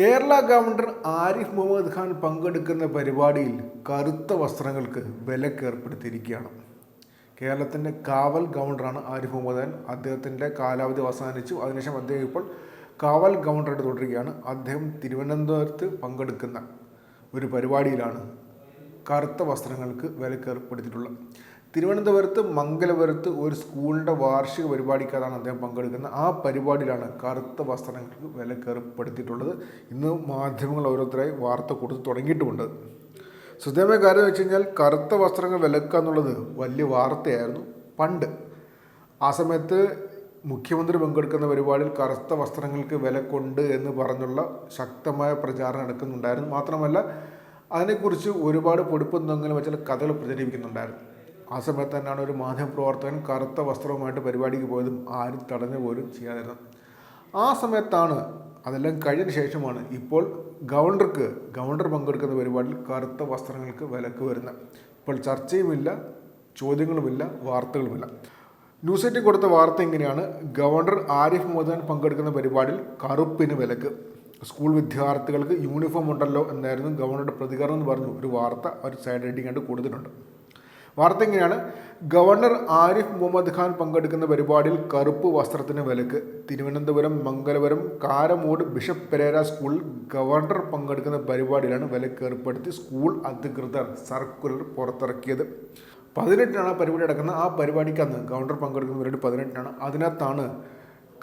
Kerala governor Arif Muhammad Khan പങ്കെടുക്കുന്ന പരിപാടിയിൽ കറുത്ത വസ്ത്രങ്ങൾക്ക് വിലക്കേർപ്പെടുത്തിയിരിക്കുകയാണ് കേരളത്തിന്റെ കാവൽ ഗവർണറാണ് ആരിഫ് മുഹമ്മദ് ഖാൻ. അദ്ദേഹത്തിന്റെ കാലാവധി അവസാനിച്ചു. അതിനുശേഷം അദ്ദേഹം ഇപ്പോൾ കാവൽ ഗവർണറായിട്ട് തുടരുകയാണ്. അദ്ദേഹം തിരുവനന്തപുരത്ത് പങ്കെടുക്കുന്ന ഒരു പരിപാടിയിലാണ് കറുത്ത വസ്ത്രങ്ങൾക്ക് വിലക്ക് ഏർപ്പെടുത്തിയിട്ടുള്ളത്. തിരുവനന്തപുരത്ത് മംഗലപുരത്ത് ഒരു സ്കൂളിന്റെ വാർഷിക പരിപാടിക്കാണ് അദ്ദേഹം പങ്കെടുക്കുന്നത്. ആ പരിപാടിയിലാണ് കറുത്ത വസ്ത്രങ്ങൾക്ക് വില കയറപ്പെടുത്തിയിട്ടുള്ളത്. ഇന്ന് മാധ്യമങ്ങൾ ഓരോരുത്തരായി വാർത്ത കൊടുത്ത് തുടങ്ങിയിട്ടുമുണ്ട്. ശ്രദ്ധേയമായ കാര്യം വെച്ച് കഴിഞ്ഞാൽ കറുത്ത വസ്ത്രങ്ങൾ വിലക്കുക എന്നുള്ളത് വലിയ വാർത്തയായിരുന്നു പണ്ട്. ആ സമയത്ത് മുഖ്യമന്ത്രി പങ്കെടുക്കുന്ന പരിപാടിയിൽ കറുത്ത വസ്ത്രങ്ങൾക്ക് വില കൊണ്ട് എന്ന് പറഞ്ഞുള്ള ശക്തമായ പ്രചാരണം നടക്കുന്നുണ്ടായിരുന്നു. മാത്രമല്ല അതിനെക്കുറിച്ച് ഒരുപാട് പൊടിപ്പും തൊങ്ങലും വെച്ചാൽ കഥകൾ പ്രചരിപ്പിക്കുന്നുണ്ടായിരുന്നു. ആ സമയത്ത് തന്നെയാണ് ഒരു മാധ്യമപ്രവർത്തകൻ കറുത്ത വസ്ത്രവുമായിട്ട് പരിപാടിക്ക് പോയതും ആരും തടഞ്ഞു പോലും ചെയ്യാതിരുന്നത്. ആ സമയത്താണ് അതെല്ലാം കഴിഞ്ഞ ശേഷമാണ് ഇപ്പോൾ ഗവർണർക്ക് ഗവർണർ പങ്കെടുക്കുന്ന പരിപാടിയിൽ കറുത്ത വസ്ത്രങ്ങൾക്ക് വിലക്ക് വരുന്നത്. ഇപ്പോൾ ചർച്ചയുമില്ല ചോദ്യങ്ങളുമില്ല വാർത്തകളുമില്ല. ന്യൂസ് എയ്റ്റിൽ കൊടുത്ത വാർത്ത ഇങ്ങനെയാണ്. ഗവർണർ ആരിഫ് മുഹമ്മദ് പങ്കെടുക്കുന്ന പരിപാടിയിൽ കറുപ്പിന് വിലക്ക്. സ്കൂൾ വിദ്യാർത്ഥികൾക്ക് യൂണിഫോം ഉണ്ടല്ലോ എന്നായിരുന്നു ഗവർണറുടെ പ്രതികരണം എന്ന് പറഞ്ഞു ഒരു വാർത്ത ഒരു സൈഡ് ഹെഡിങ് ആയിട്ട് കൊടുത്തിട്ടുണ്ട്. വാർത്ത ഇങ്ങനെയാണ്. ഗവർണർ ആരിഫ് മുഹമ്മദ് ഖാൻ പങ്കെടുക്കുന്ന പരിപാടിയിൽ കറുപ്പ് വസ്ത്രത്തിന് വിലക്ക്. തിരുവനന്തപുരം മംഗലപുരം കാരമൂട് ബിഷപ്പ് പെരേര സ്കൂളിൽ ഗവർണർ പങ്കെടുക്കുന്ന പരിപാടിയിലാണ് വിലക്ക് ഏർപ്പെടുത്തി സ്കൂൾ അധികൃതർ സർക്കുലർ പുറത്തിറക്കിയത്. പതിനെട്ടിനാണ് പരിപാടി നടക്കുന്നത്. ആ പരിപാടിക്ക് അന്ന് ഗവർണർ പങ്കെടുക്കുന്ന പരിപാടി പതിനെട്ടിനാണ്. അതിനകത്താണ്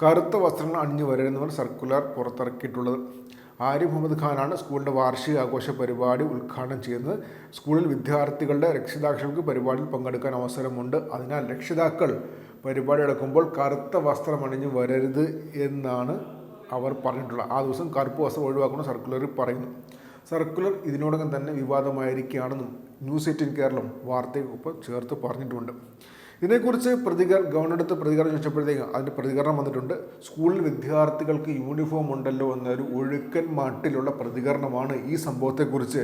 കറുത്ത വസ്ത്രങ്ങൾ അണിഞ്ഞു വരരുന്നവർ സർക്കുലർ പുറത്തിറക്കിയിട്ടുള്ളത്. ആരിഫ് മുഹമ്മദ് ഖാനാണ് സ്കൂളിന്റെ വാർഷിക ആഘോഷ പരിപാടി ഉദ്ഘാടനം ചെയ്യുന്നത്. സ്കൂളിൽ വിദ്യാർത്ഥികളുടെ രക്ഷിതാക്കൾക്ക് പരിപാടിയിൽ പങ്കെടുക്കാൻ അവസരമുണ്ട്. അതിനാൽ രക്ഷിതാക്കൾ പരിപാടി എടുക്കുമ്പോൾ കറുത്ത വസ്ത്രം അണിഞ്ഞ് വരരുത് എന്നാണ് അവർ പറഞ്ഞിട്ടുള്ളത്. ആ ദിവസം കറുപ്പ് വസ്ത്രം ഒഴിവാക്കണം സർക്കുലറിൽ പറയുന്നു. സർക്കുലർ ഇതിനോടകം തന്നെ വിവാദമായിരിക്കുകയാണെന്നും ന്യൂസ് എയ്റ്റീൻ കേരളം വാർത്തയ്ക്കൊപ്പം ചേർത്ത് പറഞ്ഞിട്ടുമുണ്ട് ഇതിനെക്കുറിച്ച് പ്രതികർ ഗവർണറുടെ പ്രതികരണം ചോദിച്ചപ്പോഴത്തേക്കും അതിന്റെ പ്രതികരണം വന്നിട്ടുണ്ട്. സ്കൂളിൽ വിദ്യാർത്ഥികൾക്ക് യൂണിഫോം ഉണ്ടല്ലോ എന്നൊരു ഒഴുക്കൻ മാട്ടിലുള്ള പ്രതികരണമാണ് ഈ സംഭവത്തെക്കുറിച്ച്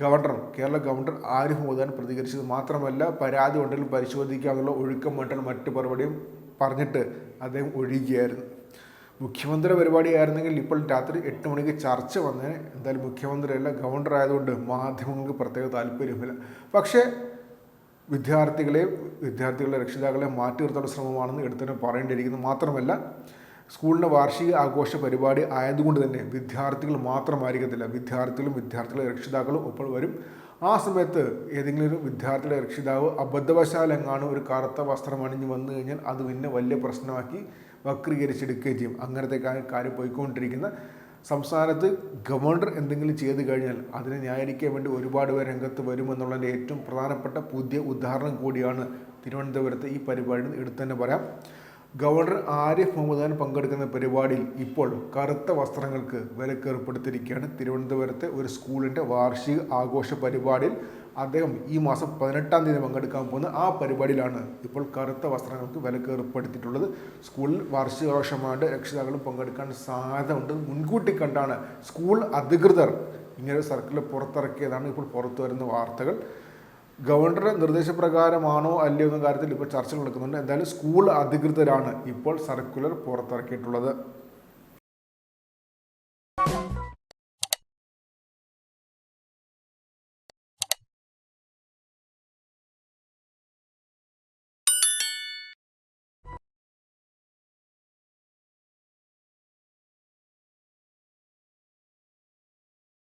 ഗവർണർ കേരള ഗവർണർ ആരിഫ് മുഹമ്മദ് പ്രതികരിച്ചത് മാത്രമല്ല പരാതി ഉണ്ടെങ്കിൽ പരിശോധിക്കാനുള്ള ഒഴുക്കം മറ്റുള്ള മറ്റു പരിപാടിയും പറഞ്ഞിട്ട് അദ്ദേഹം ഒഴുകിയായിരുന്നു. മുഖ്യമന്ത്രി പരിപാടിയായിരുന്നെങ്കിൽ ഇപ്പോൾ രാത്രി എട്ട് മണിക്ക് ചർച്ച വന്നതിന് എന്തായാലും മുഖ്യമന്ത്രിയല്ല ഗവർണർ ആയതുകൊണ്ട് മാധ്യമങ്ങൾക്ക് പ്രത്യേക താല്പര്യമില്ല പക്ഷേ വിദ്യാർത്ഥികളെ വിദ്യാർത്ഥികളുടെ രക്ഷിതാക്കളെ മാറ്റി നിർത്താനുള്ള ശ്രമമാണെന്ന് എടുത്തന്നെ പറയേണ്ടിയിരിക്കുന്നു. മാത്രമല്ല സ്കൂളിന്റെ വാർഷിക ആഘോഷ പരിപാടി ആയതുകൊണ്ട് തന്നെ വിദ്യാർത്ഥികൾ മാത്രമായിരിക്കത്തില്ല. വിദ്യാർത്ഥികളും വിദ്യാർത്ഥികളുടെ രക്ഷിതാക്കളും ഒപ്പം വരും. ആ സമയത്ത് ഏതെങ്കിലും ഒരു വിദ്യാർത്ഥിയുടെ രക്ഷിതാവ് അബദ്ധവശാലെങ്ങാണ് ഒരു കറുത്ത വസ്ത്രം അണിഞ്ഞ് വന്നു കഴിഞ്ഞാൽ അത് പിന്നെ വലിയ പ്രശ്നമാക്കി വക്രീകരിച്ചെടുക്കുകയും ചെയ്യും. അങ്ങനത്തെ കാര്യം പോയിക്കൊണ്ടിരിക്കുന്ന സംസ്ഥാനത്ത് ഗവർണർ എന്തെങ്കിലും ചെയ്തു കഴിഞ്ഞാൽ അതിനെ ന്യായീകരിക്കാൻ വേണ്ടി ഒരുപാട് പേർ രംഗത്ത് വരുമെന്നുള്ളതിന്റെ ഏറ്റവും പ്രധാനപ്പെട്ട പുതിയ ഉദാഹരണം കൂടിയാണ് തിരുവനന്തപുരത്തെ ഈ പരിപാടി എടുത്തു തന്നെ പറയാം. ഗവർണർ ആരിഫ് മുഹമ്മദ് ഖാൻ പങ്കെടുക്കുന്ന പരിപാടിയിൽ ഇപ്പോൾ കറുത്ത വസ്ത്രങ്ങൾക്ക് വിലക്കേർപ്പെടുത്തിയിരിക്കുകയാണ്. തിരുവനന്തപുരത്തെ ഒരു സ്കൂളിന്റെ വാർഷിക ആഘോഷ പരിപാടിയിൽ അദ്ദേഹം ഈ മാസം പതിനെട്ടാം തീയതി പങ്കെടുക്കാൻ പോകുന്ന ആ പരിപാടിയിലാണ് ഇപ്പോൾ കറുത്ത വസ്ത്രങ്ങൾക്ക് വിലക്കേർപ്പെടുത്തിയിട്ടുള്ളത്. സ്കൂളിൽ വാർഷികാഘോഷമായിട്ട് രക്ഷിതാക്കളും പങ്കെടുക്കാൻ സാധ്യത ഉണ്ട് മുൻകൂട്ടി കണ്ടാണ് സ്കൂൾ അധികൃതർ ഇങ്ങനെ സർക്കിൾ പുറത്തിറക്കിയതാണ് ഇപ്പോൾ പുറത്തു വരുന്ന വാർത്തകൾ. ഗവർണറുടെ നിർദ്ദേശപ്രകാരമാണോ അല്ലയോ എന്ന കാര്യത്തിൽ ഇപ്പോൾ ചർച്ചകൾ നടക്കുന്നുണ്ട്. എന്തായാലും സ്കൂൾ അധികൃതരാണ് ഇപ്പോൾ സർക്കുലർ പുറത്തിറക്കിയിട്ടുള്ളത്.